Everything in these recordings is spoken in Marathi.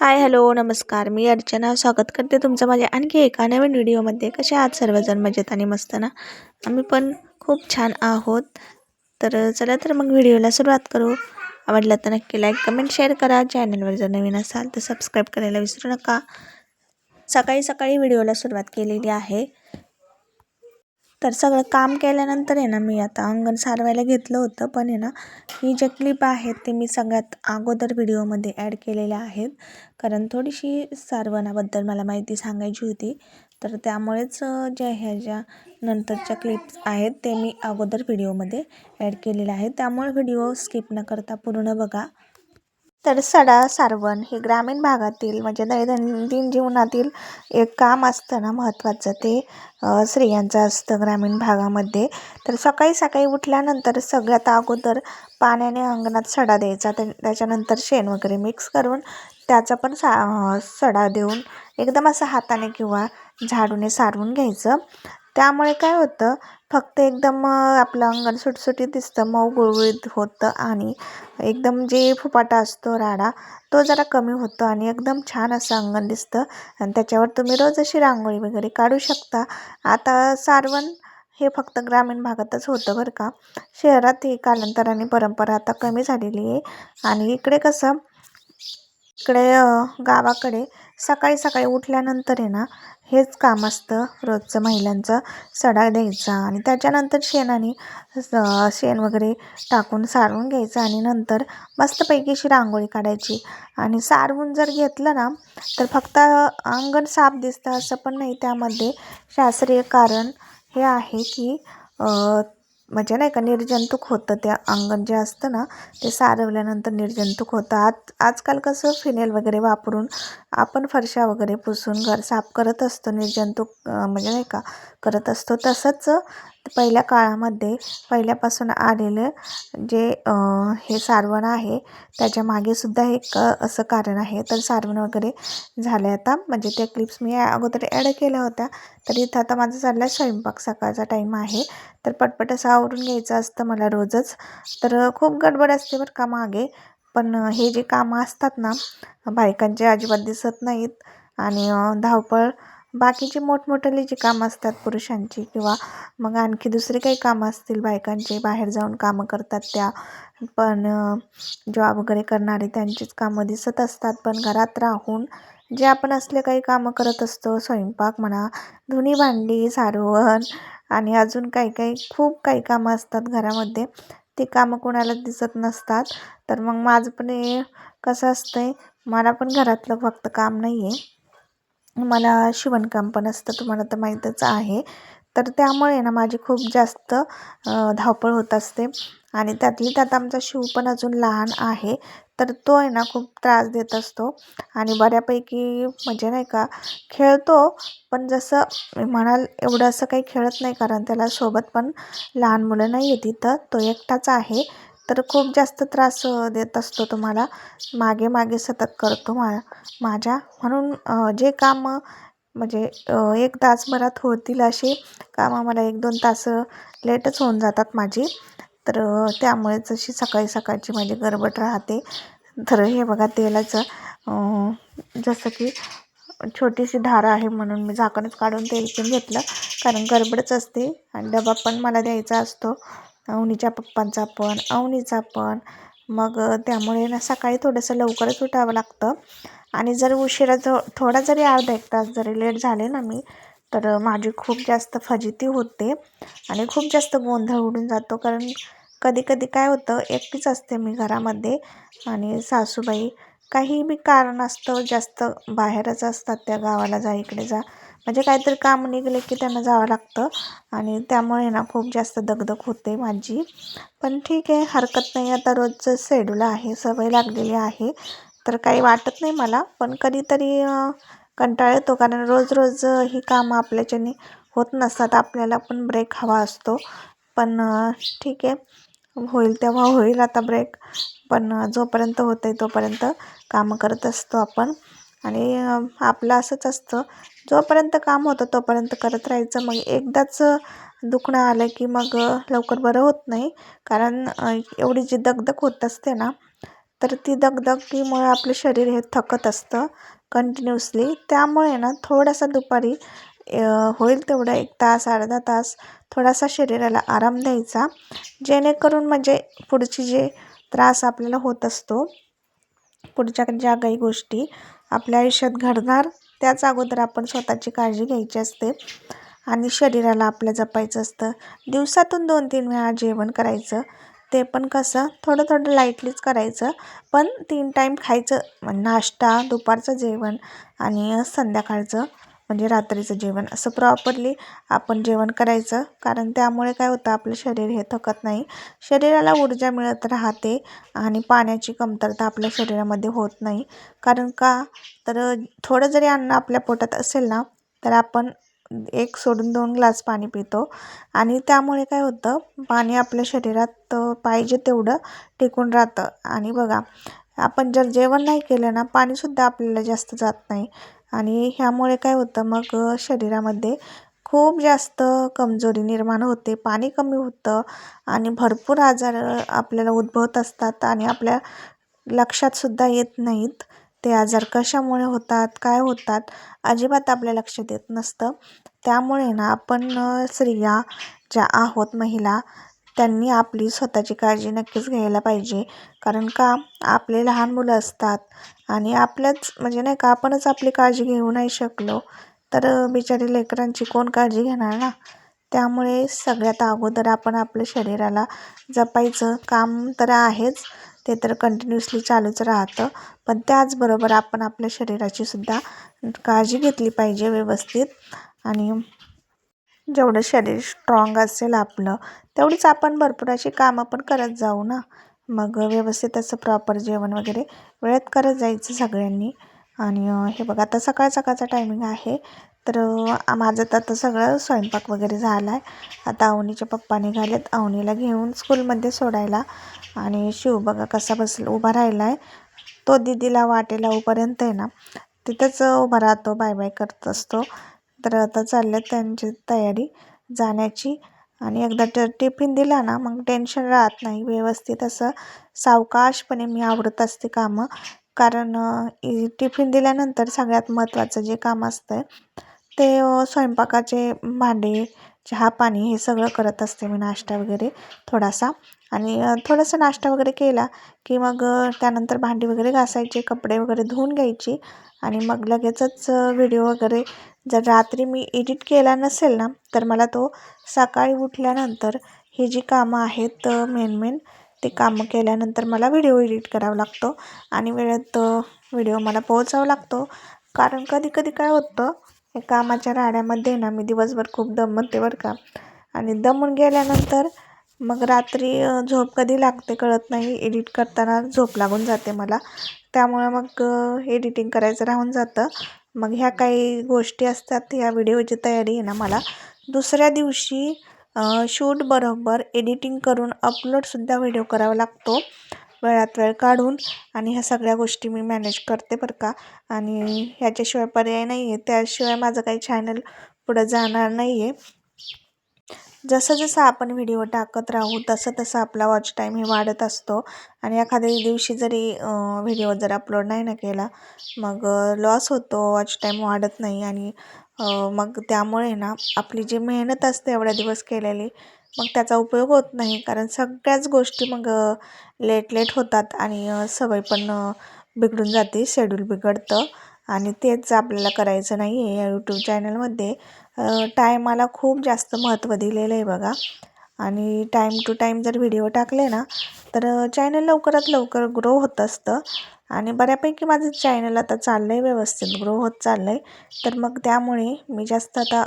हाय हॅलो नमस्कार. मी अर्चना स्वागत करते तुमचं माझ्या आणखी एका नवीन व्हिडिओमध्ये. कसे आहात सर्वजण? मजेत आणि मस्त ना? आम्ही पण खूप छान आहोत. तर चला तर मग व्हिडिओला सुरुवात करू. आवडलं तर नक्की लाईक कमेंट शेअर करा. चॅनलवर जर नवीन असाल तर सबस्क्राईब करायला विसरू नका. सकाळी सकाळी व्हिडिओला सुरुवात केलेली आहे. तर सगळं काम केल्यानंतर आहे ना मी आता अंगण सारवायला घेतलं होतं. पण आहे ना ही जे क्लिप आहेत ते मी सगळ्यात अगोदर व्हिडिओमध्ये ॲड केलेल्या आहेत. कारण थोडीशी सारवणाबद्दल मला माहिती सांगायची होती. तर त्यामुळेच ज्या ह्या ज्या नंतरच्या क्लिप्स आहेत ते मी अगोदर व्हिडिओमध्ये ॲड केलेल्या आहेत. त्यामुळे व्हिडिओ स्किप न करता पूर्ण बघा. तर सडा सारवण हे ग्रामीण भागातील म्हणजे दैनंदिन जीवनातील एक काम असतं ना महत्त्वाचं ते स्त्रियांचं असतं ग्रामीण भागामध्ये. तर सकाळी सकाळी उठल्यानंतर सगळ्यात अगोदर पाण्याने अंगणात सडा द्यायचा. त्याच्यानंतर शेण वगैरे मिक्स करून त्याचा पण सा सडा देऊन एकदम असं हाताने किंवा झाडूने सारवून घ्यायचं. त्यामुळे काय होतं फक्त एकदम आपलं अंगण सुटसुटीत दिसतं मऊ गुळगुळीत होतं आणि एकदम जे फुपाटा असतो राडा तो जरा कमी होतो आणि एकदम छान असं अंगण दिसतं. आणि त्याच्यावर तुम्ही रोज अशी रांगोळी वगैरे काढू शकता. आता सारवण हे फक्त ग्रामीण भागातच होतं बरं का. शहरात ही कालांतराने परंपरा आता कमी झालेली आहे. आणि इकडे कसं इकडे गावाकडे सकाळी सकाळी उठल्यानंतर आहे ना हेच काम असतं रोजचं महिलांचं. सडा द्यायचा आणि त्याच्यानंतर शेणाने शेण वगैरे टाकून सारवून घ्यायचं आणि नंतर मस्तपैकी अशी रांगोळी काढायची. आणि सारवून जर घेतलं ना तर फक्त अंगण साफ दिसतं असं पण नाही. त्यामध्ये शास्त्रीय कारण हे आहे की म्हणजे नाही का निर्जंतुक होतं त्या अंगण जे असतं ना ते सारवल्यानंतर निर्जंतुक होतं. आज आजकाल कसं फिनेल वगैरे वापरून आपण फरशा वगैरे पुसून घर साफ करत असतो निर्जंतुक म्हणजे नाही का करत असतो. तसंच पहिल्या काळामध्ये पहिल्यापासून आलेलं जे हे सारवण आहे त्याच्यामागे सुद्धा एक असं कारण आहे. तर सारवण वगैरे झालं आहे आता. म्हणजे त्या क्लिप्स मी अगोदर ॲड केल्या होत्या. तर इथं आता माझं चालला स्वयंपाक सकाळचा टाईम आहे. तर पटपट असं आवरून घ्यायचं असतं मला रोजच. तर खूप गडबड असते बरं का मागे. पण हे जे कामं असतात ना बायकांचे अजिबात दिसत नाहीत. आणि धावपळ बाकीची मोठमोठाली जी कामं असतात पुरुषांची किंवा मग आणखी दुसरे काही कामं असतील बायकांचे बाहेर जाऊन कामं करतात त्या पण जॉब वगैरे करणारे त्यांचीच कामं दिसत असतात. पण घरात राहून जे आपण असले काही कामं करत असतो स्वयंपाक म्हणा धुणी भांडी सारवण आणि अजून काही काही खूप काही कामं असतात घरामध्ये ती कामं कोणाला दिसत नसतात. तर मग माझं पण हे कसं असतंय मला पण घरातलं फक्त काम नाही आहे मला शिवणकाम पण असतं तुम्हाला तर माहीतच आहे. तर त्यामुळे ना माझी खूप जास्त धावपळ होत असते. आणि त्यातली त्यात आमचा शिव पण अजून लहान आहे. तर तो आहे ना खूप त्रास देत असतो. आणि बऱ्यापैकी म्हणजे नाही का खेळतो. पण जसं म्हणाल एवढं असं काही खेळत नाही. कारण त्याला सोबत पण लहान मुलं नाही आहे तिथं तो एकटाच आहे. तर खूप जास्त त्रास देत असतो तुम्हाला. मागे मागे सतत करतो मा माझ्या. म्हणून जे कामं म्हणजे एक तासभरात होतील असे कामं मला एक दोन तास लेटच होऊन जातात माझी. तर त्यामुळेच अशी सकाळी सकाळची माझी गडबड राहते. तर हे बघा तेलाचं जसं की छोटीशी धार आहे म्हणून मी झाकणच काढून तेल पण घेतलं. कारण गडबडच असते आणि डबा पण मला द्यायचा असतो. अवनीच्या पप्पांचा पण अवनीचा पण. मग त्यामुळे ना सकाळी थोडंसं लवकरच उठावं लागतं. आणि जर उशिरा थो थोडा जरी अर्धा एक तास जरी लेट झाले ना मी तर माझी खूप जास्त फजिती होते आणि खूप जास्त गोंधळ उडून जातो. कारण कधी कधी काय होतं एकटीच असते मी घरामध्ये आणि सासूबाई काही बी कारण असतं जास्त बाहेरच असतात त्या गावाला जा इकडे जा म्हणजे काहीतरी काम निघले की त्यांना जावं लागतं. आणि त्यामुळे ना खूप जास्त दगदग होते माझी. पण ठीक आहे हरकत नाही. आता रोजचं शेड्यूल आहे सवय लागलेली आहे. तर काही वाटत नाही मला. पण कधीतरी कंटाळ येतो. कारण रोज रोज ही कामं आपल्याच्याने होत नसतात. आपल्याला पण ब्रेक हवा असतो. पण ठीक आहे. होईल तेव्हा होईल आता ब्रेक पण जोपर्यंत होतं आहे तोपर्यंत कामं करत असतो आपण. आणि आपलं असंच असतं. जोपर्यंत काम होतं तोपर्यंत करत राहायचं. मग एकदाच दुखणं आलं की मग लवकर बरं होत नाही. कारण एवढी जी दगदग होत असते ना तर ती दगदगीमुळे आपलं शरीर हे थकत असतं कंटिन्युअसली. त्यामुळे ना थोडासा दुपारी होईल तेवढा एक तास अर्धा तास थोडासा शरीराला आराम द्यायचा. जेणेकरून म्हणजे पुढची जे त्रास आपल्याला होत असतो पुढच्या ज्या काही गोष्टी आपल्या आयुष्यात घडणार त्याच अगोदर आपण स्वतःची काळजी घ्यायची असते आणि शरीराला आपल्या जपायचं असतं. दिवसातून दोन तीन वेळा जेवण करायचं. ते पण कसं थोडं थोडं लाईटलीच करायचं. पण तीन टाईम खायचं. नाश्ता दुपारचं जेवण आणि संध्याकाळचं. म्हणजे रात्रीचं जेवण. असं प्रॉपरली आपण जेवण करायचं. कारण त्यामुळे काय होतं आपलं शरीर हे थकत नाही. शरीराला ऊर्जा मिळत राहते आणि पाण्याची कमतरता आपल्या शरीरामध्ये होत नाही. कारण का? तर थोडं जरी अन्न आपल्या पोटात असेल ना तर आपण एक सोडून दोन ग्लास पाणी पितो. आणि त्यामुळे काय होतं पाणी आपल्या शरीरात पाहिजे तेवढं टिकून राहतं. आणि बघा आपण जर जेवण नाही केलं ना पाणीसुद्धा आपल्याला जास्त जात नाही. आणि ह्यामुळे काय होतं मग शरीरामध्ये खूप जास्त कमजोरी निर्माण होते पाणी कमी होतं आणि भरपूर आजार आपल्याला उद्भवत असतात आणि आपल्या लक्षातसुद्धा येत नाहीत. ते आजार कशामुळे होतात काय होतात अजिबात आपल्या लक्षात येत नसतं. त्यामुळे ना आपण स्त्रिया ज्या आहोत महिला त्यांनी आपली स्वतःची काळजी नक्कीच घ्यायला पाहिजे. कारण का? आपले लहान मुलं असतात आणि आपल्याच म्हणजे नाही का आपणच आपली काळजी घेऊ नाही शकलो तर बिचारी लेकरांची कोण काळजी घेणार ना? त्यामुळे सगळ्यात अगोदर आपण आपल्या शरीराला जपायचं काम तर आहेच ते तर कंटिन्युअसली चालूच राहतं. पण त्याचबरोबर आपण आपल्या शरीराची सुद्धा काळजी घेतली पाहिजे व्यवस्थित आणि जेवढं शरीर स्ट्रॉंग असेल आपलं तेवढीच आपण भरपूर अशी कामं पण करत जाऊ ना. मग व्यवस्थित असं प्रॉपर जेवण वगैरे वेळेत करत जायचं सगळ्यांनी. आणि हे बघा आता सकाळ सकाळचा टायमिंग आहे. तर माझं तर आता सगळं स्वयंपाक वगैरे झाला आहे आता अवनीच्या पप्पा निघालेत. अवनीला घेऊन स्कूलमध्ये सोडायला. आणि शिव बघा कसा बसल उभा राहिला आहे तो दिदीला वाटेला उपर्यंत आहे ना तिथंच उभा राहतो बाय बाय करत असतो. तर आता चाललं त्यांची तयारी जाण्याची. आणि एकदा जर टिफिन दिला ना मग टेन्शन राहत नाही. व्यवस्थित असं सावकाशपणे मी आवडत असते कामं. कारण टिफिन दिल्यानंतर सगळ्यात महत्त्वाचं जे काम असतं ते स्वयंपाकाचे भांडे चहा पाणी हे सगळं करत असते मी नाश्ता वगैरे थोडासा. आणि थोडासा नाश्ता वगैरे केला की मग त्यानंतर भांडी वगैरे घासायचे कपडे वगैरे धुवून घ्यायची. आणि मग लगेचच व्हिडिओ वगैरे जर रात्री मी एडिट केला नसेल ना तर मला तो सकाळी उठल्यानंतर ही जी कामं आहेत मेन मेन ते कामं केल्यानंतर मला व्हिडिओ एडिट करावा लागतो. आणि वेळेत व्हिडिओ मला पोहोचावा लागतो. कारण कधी कधी काय होतं हे कामाच्या राड्यामध्ये ना मी दिवसभर खूप दमते बरं का. आणि दमून गेल्यानंतर मग रात्री झोप कधी लागते कळत नाही. एडिट करताना झोप लागून जाते मला. त्यामुळे मग एडिटिंग करायचं राहून जातं. मग ह्या काही गोष्टी असतात ह्या व्हिडिओची तयारी आहे ना मला. दुसऱ्या दिवशी शूट बरोबर एडिटिंग करून अपलोडसुद्धा व्हिडिओ करावा लागतो. वेळात वेळ काढून आणि ह्या सगळ्या गोष्टी मी मॅनेज करते बरं का. आणि ह्याच्याशिवाय पर्याय नाही आहे त्याशिवाय माझं काही चॅनल पुढं जाणार नाही आहे जसं जसं आपण व्हिडिओ टाकत राहू तसं तसं आपला वॉच टाईम हे वाढत असतो. आणि एखाद्या दिवशी जरी व्हिडिओ जर अपलोड नाही ना केला मग लॉस होतो वॉच टाईम वाढत नाही. आणि मग त्यामुळे ना आपली जी मेहनत असते एवढ्या दिवस केलेली मग त्याचा उपयोग होत नाही. कारण सगळ्याच गोष्टी मग लेट लेट होतात आणि सवय पण बिघडून जाते शेड्यूल बिघडतं. आणि तेच आपल्याला करायचं नाही आहे या यूट्यूब चॅनलमध्ये टायमाला खूप जास्त महत्त्व दिलेलं आहे बघा. आणि टाईम टू टाईम जर व्हिडिओ टाकले ना तर चॅनल लवकरात लवकर ग्रो होत असतं. आणि बऱ्यापैकी माझं चॅनल आता चाललं आहे व्यवस्थित ग्रो होत चाललं आहे तर मग त्यामुळे मी जास्त आता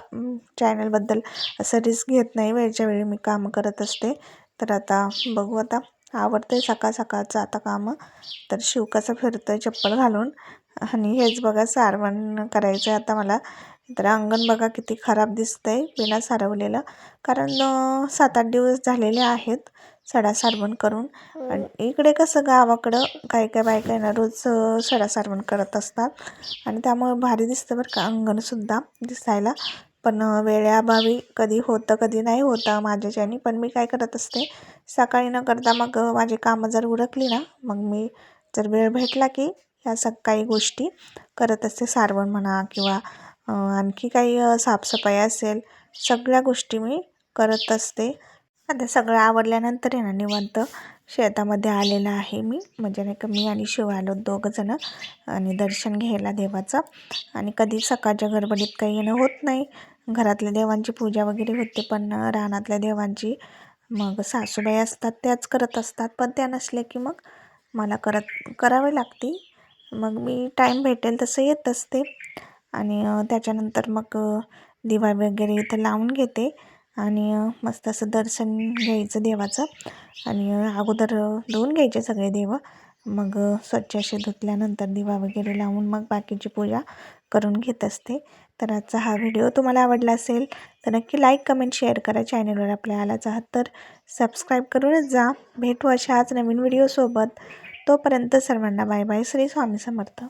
चॅनलबद्दल असं रिस्क घेत नाही. वेळच्या वेळी मी कामं करत असते. तर आता बघू आता. आवडतं आहे सकाळ सकाळचं आता कामं. तर शिव कसं फिरतं आहे चप्पल घालून. आणि हेच बघा सारवण करायचं आहे आता मला. तर अंगण बघा किती खराब दिसतं आहे बिना सारवलेलं. कारण सात आठ दिवस झालेले आहेत सडा सारवण करून. आणि इकडे कसं गावाकडं काय काय बायका ना रोज सडा सारवण करत असतात. आणि त्यामुळे भारी दिसतं बरं का अंगणसुद्धा दिसायला. पण वेळेअभावी कधी होतं कधी नाही होतं माझ्याच्यानी. पण मी काय करत असते सकाळी न करता मग माझी कामं जर उरकली ना मग मी जर वेळ भेटला की ह्या सकाळी गोष्टी करत असते. सारवण म्हणा किंवा आणखी काही साफसफाई असेल सगळ्या गोष्टी मी करत असते. आता सगळं आवडल्यानंतर आहे ना निवांत शेतामध्ये आलेलं आहे मी. म्हणजे नाही का मी आणि शिव आलो दोघंजणं आणि दर्शन घ्यायला देवाचं. आणि कधी सकाळच्या गडबडीत काही येणं होत नाही. घरातल्या देवांची पूजा वगैरे होते पण रानातल्या देवांची मग सासूबाई असतात त्याच करत असतात. पण त्या नसल्या की मग मला करत करावे लागते. मग मी टाईम भेटेल तसं येत असते. आणि त्याच्यानंतर मग दिवा वगैरे इथं लावून घेते. आणि मस्त असं दर्शन घ्यायचं देवाचं. आणि अगोदर धुवून घ्यायचे सगळे देव. मग स्वच्छ असे धुतल्यानंतर दिवा वगैरे लावून मग बाकीची पूजा करून घेत असते. तर आजचा हा व्हिडिओ तुम्हाला आवडला असेल तर नक्की लाईक कमेंट शेअर करा. चॅनलवर आपल्या आलाच आहात तर सबस्क्राईब करूनच जा. भेटू अशाच नवीन व्हिडिओसोबत तोपर्यंत सर्वांना बाय बाय. श्री स्वामी समर्थ.